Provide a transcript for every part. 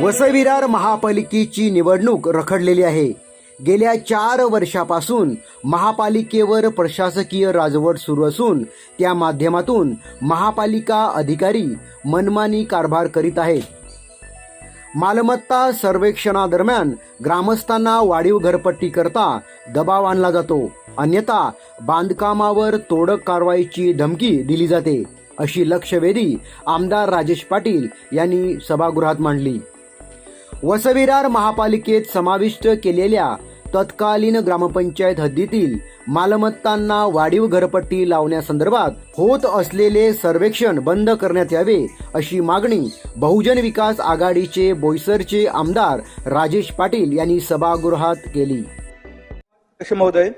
वसविरार महापालिकेची निवडणूक रखडलेली आहे. गेल्या चार वर्षापासून महापालिकेवर प्रशासकीय राजवट सुरू असून त्या माध्यमातून महापालिका अधिकारी मनमानी कारभार करीत आहेत. मालमत्ता सर्वेक्षणादरम्यान ग्रामस्थांना वाढीव घरपट्टी करता दबाव आणला जातो. अन्यथा बांधकामावर तोडक कारवाईची धमकी दिली जाते अशी लक्षवेधी आमदार राजेश पाटील यांनी सभागृहात मांडली. वसविरार महापालिकेत समाविष्ट केलेल्या तत्कालीन ग्रामपंचायत हद्दीतील मालमत्तांना वाढीव घरपट्टी लावण्यासंदर्भात होत असलेले सर्वेक्षण बंद करण्यात यावे अशी मागणी बहुजन विकास आघाडीचे बोईसरचे आमदार राजेश पाटील यांनी सभागृहात केली महोदय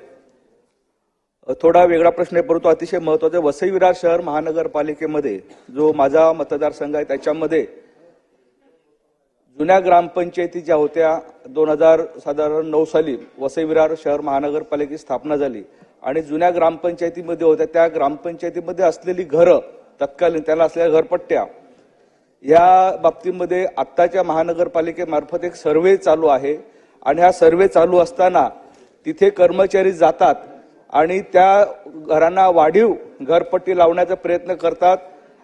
थोडा वेगळा प्रश्न आहे परंतु अतिशय महत्त्वाचा आहे. वसई विरार शहर महानगरपालिकेमध्ये जो माझा मतदारसंघ आहे त्याच्यामध्ये जुन्या ग्रामपंचायती ज्या होत्या दोन हजार साधारण नऊ साली वसई विरार शहर महानगरपालिकेची स्थापना झाली आणि जुन्या ग्रामपंचायतीमध्ये होत्या त्या ग्रामपंचायतीमध्ये असलेली घरं तत्कालीन त्याला असलेल्या घरपट्ट्या या बाबतीमध्ये आत्ताच्या महानगरपालिकेमार्फत एक सर्वे चालू आहे आणि हा सर्वे चालू असताना तिथे कर्मचारी जातात आणि त्या घरांना वाढीव घरपट्टी लावण्याचा प्रयत्न करतात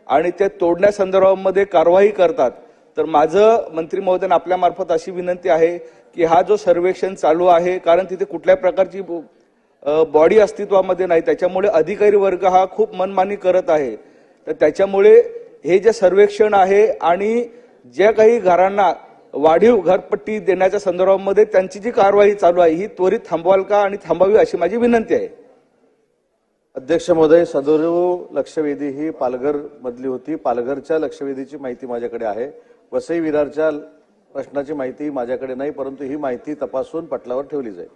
आणि ते तोडण्यासंदर्भामध्ये कारवाई करतात. तर माझं मंत्री महोदय आपल्यामार्फत अशी विनंती आहे की हा जो सर्वेक्षण चालू आहे कारण तिथे कुठल्या प्रकारची बॉडी अस्तित्वामध्ये नाही त्याच्यामुळे अधिकारी वर्ग हा खूप मनमानी करत आहे. तर त्याच्यामुळे हे जे सर्वेक्षण आहे आणि ज्या काही घरांना वाढीव घरपट्टी देण्याच्या संदर्भामध्ये त्यांची जी कारवाई चालू आहे ही त्वरित थांबवाल का आणि थांबावी अशी माझी विनंती आहे. अध्यक्ष महोदय सदोरव लक्षवेधी ही पालघर मधली होती. पालघरच्या लक्षवेधीची माहिती माझ्याकडे आहे. वसई विरारच्या प्रश्नाची माहिती माझ्याकडे नाही परंतु ही माहिती तपासून पटलावर ठेवली जाईल.